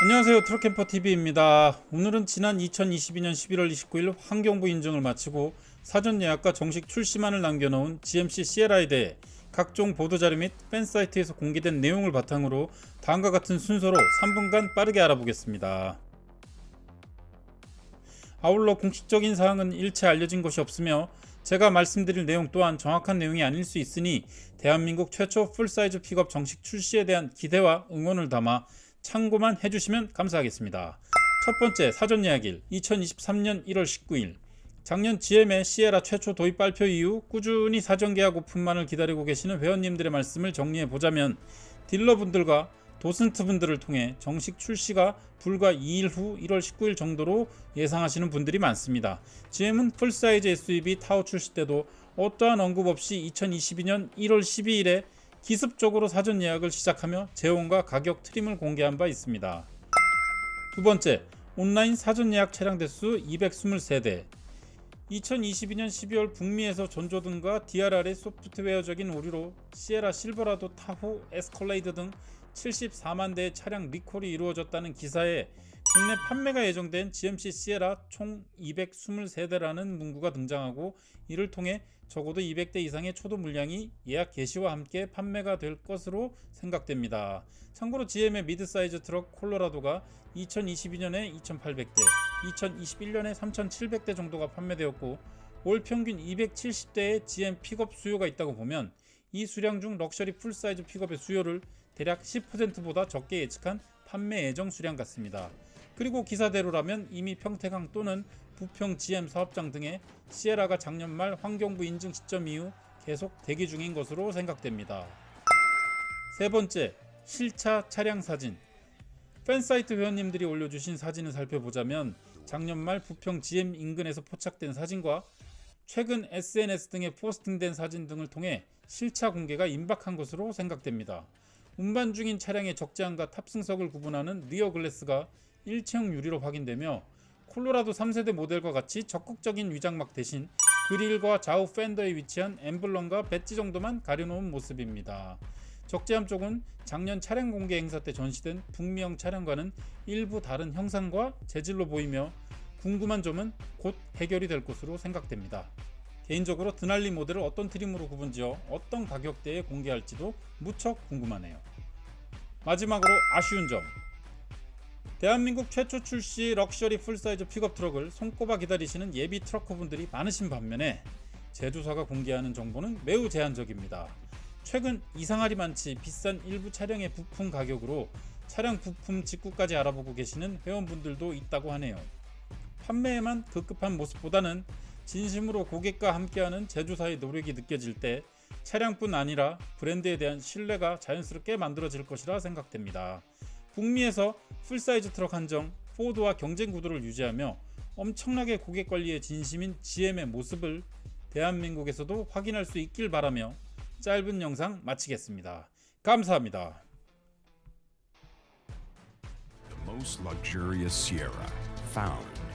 안녕하세요 트럭캠퍼 TV입니다. 오늘은 지난 2022년 11월 29일 환경부 인증을 마치고 사전 예약과 정식 출시만을 남겨놓은 GMC 시에라에 대해 각종 보도자료 및 팬 사이트에서 공개된 내용을 바탕으로 다음과 같은 순서로 3분간 빠르게 알아보겠습니다. 아울러 공식적인 사항은 일체 알려진 것이 없으며 제가 말씀드릴 내용 또한 정확한 내용이 아닐 수 있으니 대한민국 최초 풀사이즈 픽업 정식 출시에 대한 기대와 응원을 담아 참고만 해주시면 감사하겠습니다. 첫 번째 사전 예약일 2023년 1월 19일 작년 GM의 시에라 최초 도입 발표 이후 꾸준히 사전 계약 오픈만을 기다리고 계시는 회원님들의 말씀을 정리해 보자면 딜러분들과 도슨트 분들을 통해 정식 출시가 불과 2일 후 1월 19일 정도로 예상하시는 분들이 많습니다. GM은 풀사이즈 SUV 타워 출시 때도 어떠한 언급 없이 2022년 1월 12일에 기습적으로 사전 예약을 시작하며 재원과 가격 트림을 공개한 바 있습니다. 두 번째, 온라인 사전 예약 차량 대수 223대. 2022년 12월 북미에서 전조등과 DRR의 소프트웨어적인 오류로 시에라 실버라도 타후 에스컬레이드 등 74만 대의 차량 리콜이 이루어졌다는 기사에 국내 판매가 예정된 GMC 시에라 총 223대라는 문구가 등장하고 이를 통해 적어도 200대 이상의 초도 물량이 예약 개시와 함께 판매가 될 것으로 생각됩니다. 참고로 GM의 미드 사이즈 트럭 콜로라도가 2022년에 2,800대, 2021년에 3,700대 정도가 판매되었고 올 평균 270대의 GM 픽업 수요가 있다고 보면 이 수량 중 럭셔리 풀사이즈 픽업의 수요를 대략 10%보다 적게 예측한 판매 예정 수량 같습니다. 그리고 기사대로라면 이미 평택항 또는 부평 GM 사업장 등의 시에라가 작년 말 환경부 인증 시점 이후 계속 대기 중인 것으로 생각됩니다. 세 번째, 실차 차량 사진. 팬사이트 회원님들이 올려주신 사진을 살펴보자면 작년 말 부평 GM 인근에서 포착된 사진과 최근 SNS 등에 포스팅된 사진 등을 통해 실차 공개가 임박한 것으로 생각됩니다. 운반 중인 차량의 적재함과 탑승석을 구분하는 리어 글래스가 일체형 유리로 확인되며 콜로라도 3세대 모델과 같이 적극적인 위장막 대신 그릴과 좌우 팬더에 위치한 엠블럼과 배지 정도만 가려놓은 모습입니다. 적재함 쪽은 작년 차량 공개 행사 때 전시된 북미형 차량과는 일부 다른 형상과 재질로 보이며 궁금한 점은 곧 해결이 될 것으로 생각됩니다. 개인적으로 드날리 모델을 어떤 트림으로 구분지어 어떤 가격대에 공개할지도 무척 궁금하네요. 마지막으로 아쉬운 점. 대한민국 최초 출시 럭셔리 풀사이즈 픽업 트럭을 손꼽아 기다리시는 예비 트럭커분들이 많으신 반면에 제조사가 공개하는 정보는 매우 제한적입니다. 최근 이상하리 많지 비싼 일부 차량의 부품 가격으로 차량 부품 직구까지 알아보고 계시는 회원분들도 있다고 하네요. 판매에만 급급한 모습보다는 진심으로 고객과 함께하는 제조사의 노력이 느껴질 때 차량뿐 아니라 브랜드에 대한 신뢰가 자연스럽게 만들어질 것이라 생각됩니다. 북미에서 풀사이즈 트럭 한정, 포드와 경쟁 구도를 유지하며 엄청나게 고객 관리에 진심인 GM의 모습을 대한민국에서도 확인할 수 있길 바라며 짧은 영상 마치겠습니다. 감사합니다. The most luxurious Sierra, found